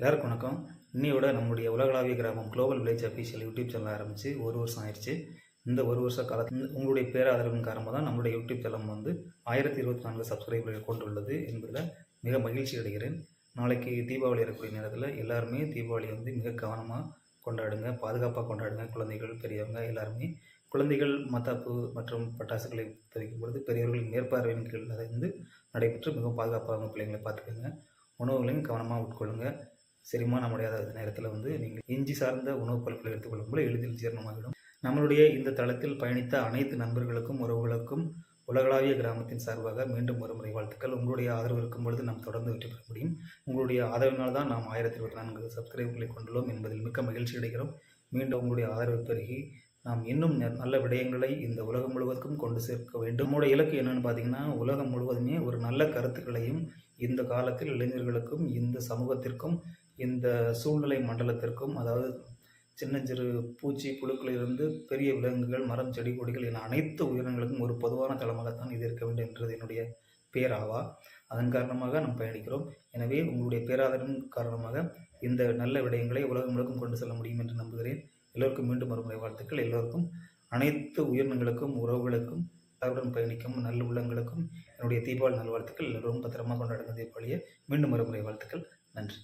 எல்லாருக்கும் வணக்கம். இன்னையோட நம்முடைய உலகளாவிய கிராமம் global village official YouTube channel ஆரம்பித்து ஒரு வருஷம் ஆயிடுச்சு. இந்த ஒரு வருஷ காலத்தில் உங்களுடைய பேராதரவின் காரணமாக தான் நம்முடைய யூடியூப் சேனல் வந்து ஆயிரத்தி இருபத்தி நான்கு சப்ஸ்கிரைபர்கள் கொண்டுள்ளது என்பதில் மிக மகிழ்ச்சி அடைகிறேன். நாளைக்கு தீபாவளி இருக்கக்கூடிய நேரத்தில் எல்லாருமே தீபாவளி வந்து மிக கவனமாக கொண்டாடுங்க பாதுகாப்பாக கொண்டாடுங்க. குழந்தைகள் பெரியவங்க எல்லாருமே குழந்தைகள் மத்தாப்பு மற்றும் பட்டாசுகளை தெரிவிக்கும் பொழுது பெரியவர்களின் மேற்பார்வையின் கீழ் அதை வந்து நடைபெற்று மிகவும் பாதுகாப்பாக அவங்க பிள்ளைங்களை பார்த்துக்கோங்க. உணவுகளையும் கவனமாக உட்கொள்ளுங்கள் செரிமானம் முடியாத நேரத்தில் வந்து நீங்கள் இஞ்சி சார்ந்த உணவுப் பொருட்களை எடுத்துக்கொள்ளும் போல எளிதில் ஜீரணமாகிடும் நம்மளுடைய இந்த தளத்தில் பயணித்த அனைத்து நண்பர்களுக்கும் உறவுகளுக்கும் உலகளாவிய கிராமத்தின் சார்பாக மீண்டும் ஒரு முறை வாழ்த்துக்கள். உங்களுடைய ஆதரவு இருக்கும் பொழுது நாம் தொடர்ந்து வெற்றி பெற முடியும். உங்களுடைய ஆதரவினால் தான் நாம் ஆயிரத்தி இருபத்தி நான்கு சப்ஸ்கிரைபர்களை கொண்டுள்ளோம் என்பதில் மிக்க மகிழ்ச்சி அடைகிறோம். மீண்டும் உங்களுடைய ஆதரவு பெருகி நாம் இன்னும் நல்ல விடயங்களை இந்த உலகம் முழுவதுக்கும் கொண்டு சேர்க்க வேண்டும். நம்முடைய இலக்கு என்னன்னு பார்த்தீங்கன்னா உலகம் முழுவதுமே ஒரு நல்ல கருத்துக்களையும் இந்த காலத்தில் இளைஞர்களுக்கும் இந்த சமூகத்திற்கும் இந்த சூழ்நிலை மண்டலத்திற்கும் அதாவது சின்னஞ்சிறு பூச்சி புழுக்களிலிருந்து பெரிய விலங்குகள் மரம் செடி கொடிகள் என அனைத்து உயிரினங்களுக்கும் ஒரு பொதுவான தளமாகத்தான் இது இருக்க வேண்டும் என்றது என்னுடைய பேராவா. அதன் காரணமாக நாம் பயணிக்கிறோம். எனவே உங்களுடைய பேராதரின் காரணமாக இந்த நல்ல விடயங்களை உலகம் முழுக்கும் கொண்டு செல்ல முடியும் என்று நம்புகிறேன். எல்லோருக்கும் மீண்டும் ஒரு முறை வாழ்த்துக்கள். எல்லோருக்கும் அனைத்து உயிரினங்களுக்கும் உறவுகளுக்கும் அவருடன் பயணிக்கும் நல்ல உள்ளங்களுக்கும் என்னுடைய தீபாவளி நல்வாழ்த்துக்கள். எல்லோரும் பத்திரமாக கொண்டாடுங்க தீபாவளியை. மீண்டும் ஒரு முறை வாழ்த்துக்கள். நன்றி.